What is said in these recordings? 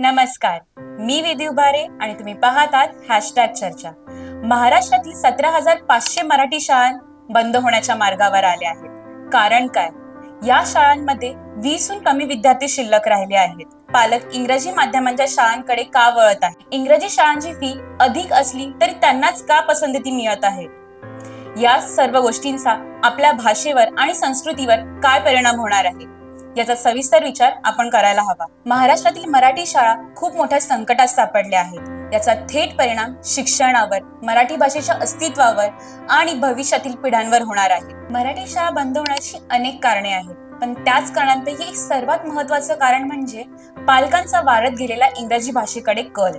नमस्कार. मी विधी उभारे आणि तुम्ही पाहतात हॅशटॅग चर्चा. महाराष्ट्रातील सतरा हजार पाचशे मराठी शाळा बंद होण्याच्या मार्गावर आल्या आहेत. कारण काय? या शाळांमध्ये वीसहून कमी विद्यार्थी शिल्लक राहिले आहेत. पालक इंग्रजी माध्यमांच्या शाळांकडे का वळत आहे इंग्रजी शाळांची फी अधिक असली तरी त्यांनाच का पसंती मिळत आहे? या सर्व गोष्टींचा आपल्या भाषेवर आणि संस्कृतीवर काय परिणाम होणार आहे? याचा सविस्तर विचार आपण करायला हवा. महाराष्ट्रातील मराठी शाळा खूप मोठ्या संकटात सापडल्या आहेत. याचा थेट परिणाम शिक्षणावर मराठी भाषेच्या अस्तित्वावर आणि भविष्यातील पिढ्यांवर होणार आहे. मराठी शाळा बंद होण्याची अनेक कारणे आहेत. पण त्याच कारणांपैकी एक सर्वात महत्वाचं कारण म्हणजे पालकांचा वाढत गेलेला इंग्रजी भाषेकडे कल.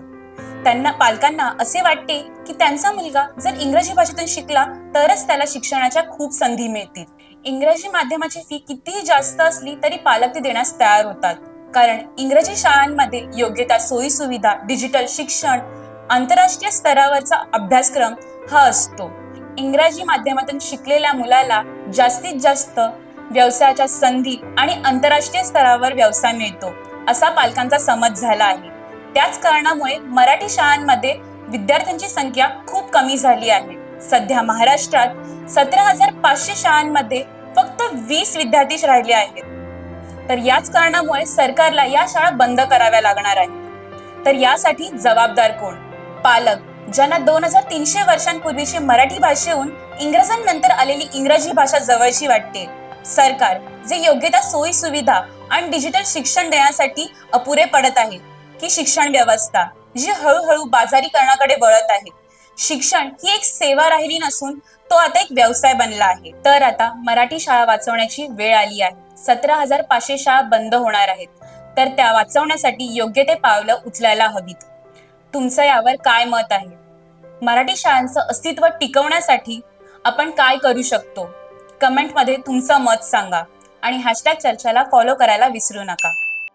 त्यांना पालकांना असे वाटते की त्यांचा मुलगा जर इंग्रजी भाषेतून शिकला तरच त्याला शिक्षणाच्या खूप संधी मिळतील. इंग्रजी माध्यमाची फी कितीही जास्त असली तरी पालक ती देण्यास तयार होतात. कारण इंग्रजी शाळांमध्ये योग्य त्या सोयी सुविधा डिजिटल शिक्षण आंतरराष्ट्रीय स्तरावरचा अभ्यासक्रम हा असतो. इंग्रजी माध्यमातून शिकलेल्या मुलाला जास्तीत जास्त व्यवसायाच्या संधी आणि आंतरराष्ट्रीय स्तरावर व्यवसाय मिळतो असा पालकांचा समज झाला आहे. त्याच कारणामुळे मराठी शाळांमध्ये विद्यार्थ्यांची संख्या खूप कमी झाली आहे. सध्या महाराष्ट्रात सतरा हजार पाचशे शाळांमध्ये फक्त वीस विद्यार्थी राहिले आहेत. तर याच कारणामुळे सरकारला या शाळा बंद कराव्या लागणार आहेत. तर यासाठी जबाबदार कोण? पालक ज्यांना दोन हजार तीनशे वर्षांपूर्वीची मराठी भाषेहून इंग्रजांनंतर आलेली इंग्रजी भाषा जवळची वाटते. सरकार जे योग्य त्या सोयी सुविधा आणि डिजिटल शिक्षण देण्यासाठी अपुरे पडत आहे की शिक्षण व्यवस्था जी हळूहळू बाजारीकरणाकडे वळत आहे शिक्षण ही एक सेवा राहिली नसून तो आता एक व्यवसाय बनला आहे. तर आता मराठी शाळा वाचवण्याची वेळ आली आहे. सतरा हजार पाचशे शाळा बंद होणार आहेत. तर त्या वाचवण्यासाठी योग्य ते पावलं उचलायला हवीत. तुमचं यावर काय मत आहे? मराठी शाळांचं अस्तित्व टिकवण्यासाठी आपण काय करू शकतो? कमेंटमध्ये तुमचं मत सांगा आणि हॅशटॅग चर्चाला फॉलो करायला विसरू नका.